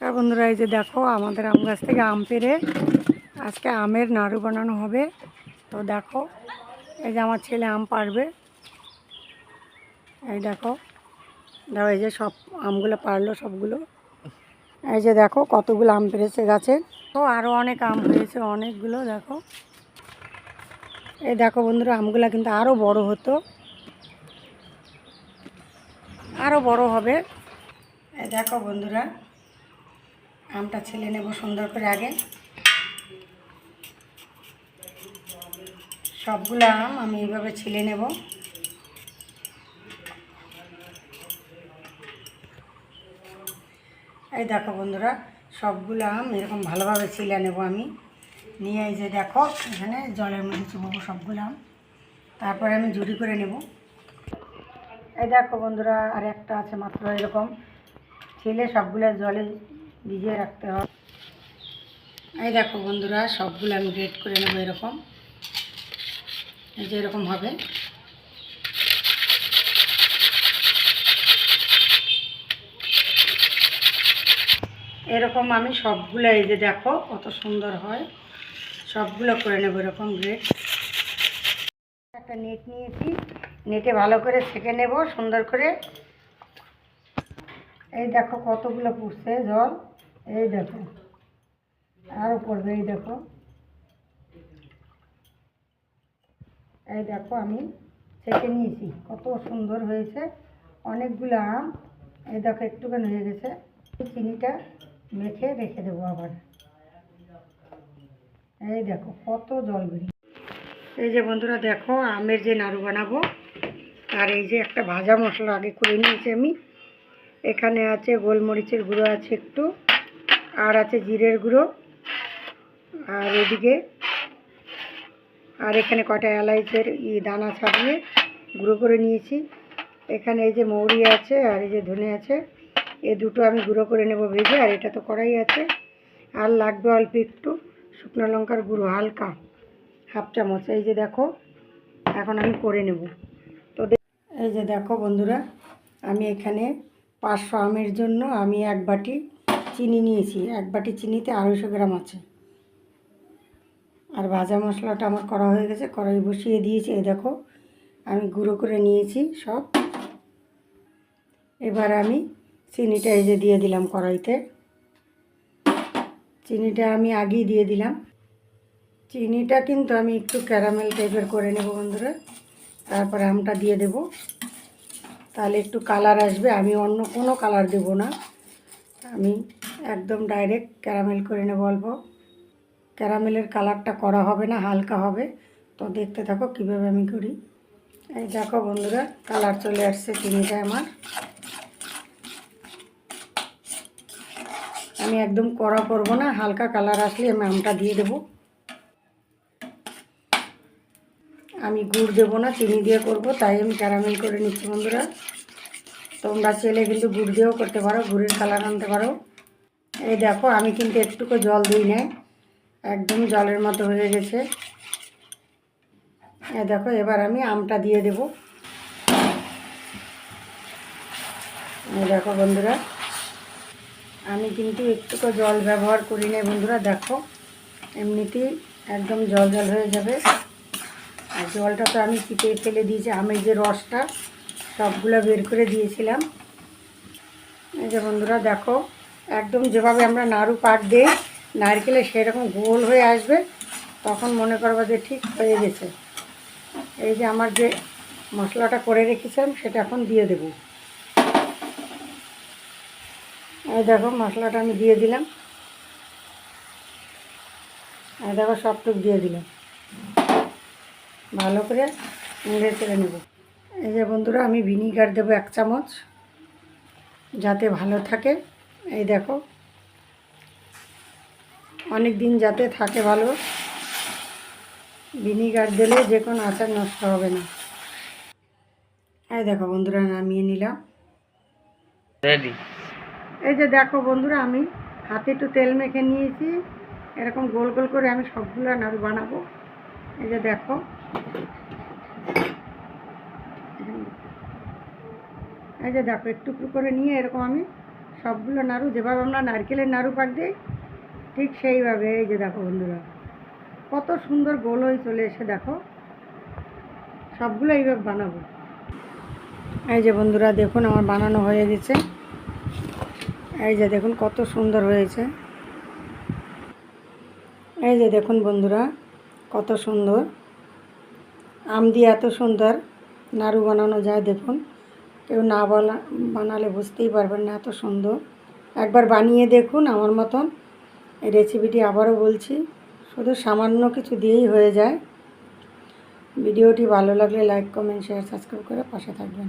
নমস্কার বন্ধুরা, এই যে দেখো আমাদের আম গাছ থেকে আম পেরে আজকে আমের নাড়ু বানানো হবে। তো দেখো, এই যে আমার ছেলে আম পারবে। এই দেখো দেখো এই যে সব আমগুলো পারল সবগুলো। এই যে দেখো কতগুলো আম পেরেছে গাছে। তো আরও অনেক আম হয়েছে, অনেকগুলো, দেখো। এই দেখো বন্ধুরা, আমগুলো কিন্তু আরও বড় হতো। আরও বড় হবে। এই দেখো বন্ধুরা আমটা ছেলে নেব সুন্দর করে আগে। সবগুলো আম আমি এইভাবে ছিলে নেব। এই দেখো বন্ধুরা, সবগুলো আম এরকম ভালোভাবে ছিলে নেব আমি। নিয়ে এই যে দেখো, এখানে জলের মধ্যে চুবো সবগুলো আম। তারপরে আমি জুড়ি করে নেব। এই দেখো বন্ধুরা, আর একটা আছে মাত্র এরকম। ছেলে সবগুলো জলে ভিজিয়ে রাখতে হয় এই দেখো বন্ধুরা, সবগুলো আমি গ্রেড করে নেব এরকম। এই যে এরকম হবে। এরকম আমি সবগুলো, এই যে দেখো কত সুন্দর হয়। সবগুলো করে নেব এরকম গ্রেড একটা নেট নিয়েছি। নেটে ভালো করে সেঁকে নেব, সুন্দর করে। এই দেখো কতগুলো পুড়ছে, জল। এই দেখো। আরও পড়বে এই দেখো। এই দেখো আমি ছেঁকে নিয়েছি। কত সুন্দর হয়েছে। অনেকগুলো আম। এই দেখো, একটুখানি হয়ে গেছে। চিনিটা মেখে রেখে দেবো আবার। এই দেখো, কত জল বেরিয়ে এই যে বন্ধুরা, দেখো, আমের যে নাড়ু বানাবো, আর এই যে একটা ভাজা মশলা আগে করে নিয়েছি আমি। এখানে আছে গোলমরিচের গুঁড়ো আছে একটু। আর আছে জিরের গুঁড়ো, আর এদিকে, আর এখানে কটা এলাইচের ই দানা ছাড়িয়ে গুঁড়ো করে নিয়েছি। এখানে এই যে মৌরি আছে আর এই যে ধনে আছে, এ দুটো আমি গুঁড়ো করে নেব ভেজে, আর এটা তো কড়াই আছে। আর লাগবে অল্প একটু শুকনো লঙ্কার গুঁড়ো, হালকা, হাফ চামচ। এই যে দেখো, এখন আমি করে নেব। তো এই যে দেখো বন্ধুরা, আমি এখানে পাঁচশো আমের জন্য আমি এক বাটি চিনি নিয়েছি, এক বাটি চিনিতে আড়াইশো গ্রাম আছে। আর ভাজা মশলাটা আমার করা হয়ে গেছে, কড়াই বসিয়ে দিয়েছি, এই দেখো, আমি গুঁড়ো করে নিয়েছি সব। এবার আমি চিনিটা এই যে দিয়ে দিলাম কড়াইতে। চিনিটা আমি আগেই দিয়ে দিলাম। চিনিটা কিন্তু আমি একটু ক্যারামেল টাইপের করে নেব বন্ধুরা, তারপরে আমটা দিয়ে দেব। তাহলে একটু কালার আসবে, আমি অন্য কোনো কালার দেব না। আমি একদম ডাইরেক্ট ক্যারামেল করে নেব অল্প। ক্যারামেলের কালারটা করা হবে না, হালকা হবে। তো দেখতে থাকো কীভাবে আমি করি। এই দেখো বন্ধুরা, কালার চলে আসছে চিনিটা আমার। আমি একদম কড়া করব না, হালকা কালার আসলে আমি আমটা দিয়ে দেবো। আমি গুড় দেবো না, চিনি দিয়ে করব, তাই আমি ক্যারামেল করে নিচ্ছি বন্ধুরা। তোমরা চেলে কিন্তু গুড় দিয়েও করতে পারো, গুড়ের কালার আনতে পারো। এই দেখো, আমি কিন্তু একটুকু জল দিই না একদম জলের মতো হয়ে গেছে। এই দেখো, এবার আমি আমটা দিয়ে দেব। এই দেখো বন্ধুরা, আমি কিন্তু একটুকু জল ব্যবহার করি না বন্ধুরা, দেখো। এমনিতেই একদম জল জল হয়ে যাবে। আর জলটা তো আমি চিপে ফেলে দিয়েছি আমের যে রসটা সবগুলো বের করে দিয়েছিলাম। এই যে বন্ধুরা, দেখো। একদম যেভাবে আমরা নাড়ু পাট দিই নারকেলে সেরকম গোল হয়ে আসবে, তখন মনে করব যে ঠিক হয়ে গেছে। এই যে আমার যে মশলাটা করে রেখেছিলাম, সেটা এখন দিয়ে দেব। এই দেখো মশলাটা আমি দিয়ে দিলাম। এই দেখো সবটুক দিয়ে দিলাম। ভালো করে নেড়ে চেড়ে নেব। এই যে বন্ধুরা, আমি ভিনিগার দেবো এক চামচ, যাতে ভালো থাকে। এই দেখো। অনেক দিন যাতে থাকে ভালো ভিনিগার দিলে যে কোনো আচার নষ্ট হবে না। এই দেখো বন্ধুরা নামিয়ে নিলাম। রেডি এই যে দেখো বন্ধুরা আমি হাতে একটু তেল মেখে নিয়েছি। এরকম গোল গোল করে আমি সবগুলো নাড়ু বানাবো। এই যে দেখো। এই যে দেখো একটু একটু করে নিয়ে এরকম আমি সবগুলো নাড়ু, যেভাবে আমরা নারকেলের নাড়ু পাক দিই, ঠিক সেইভাবে এই যে দেখো বন্ধুরা, কত সুন্দর গোল হয়ে চলে এসে দেখো, সবগুলো এইভাবে বানাবো। এই যে বন্ধুরা, দেখুন আমার বানানো হয়ে গেছে। এই যে দেখুন কত সুন্দর হয়েছে। এই যে দেখুন বন্ধুরা, কত সুন্দর। আম দিয়ে এত সুন্দর নাড়ু বানানো যায়, দেখুন। কেউ না বলা, বানালে বুঝতেই পারবেন না এত সুন্দর। একবার বানিয়ে দেখুন আমার মতন। এই রেসিপিটি আবারও বলছি, শুধু সামান্য কিছু দিয়েই হয়ে যায়। ভিডিওটি ভালো লাগলে লাইক কমেন্ট শেয়ার সাবস্ক্রাইব করে পাশে থাকবেন।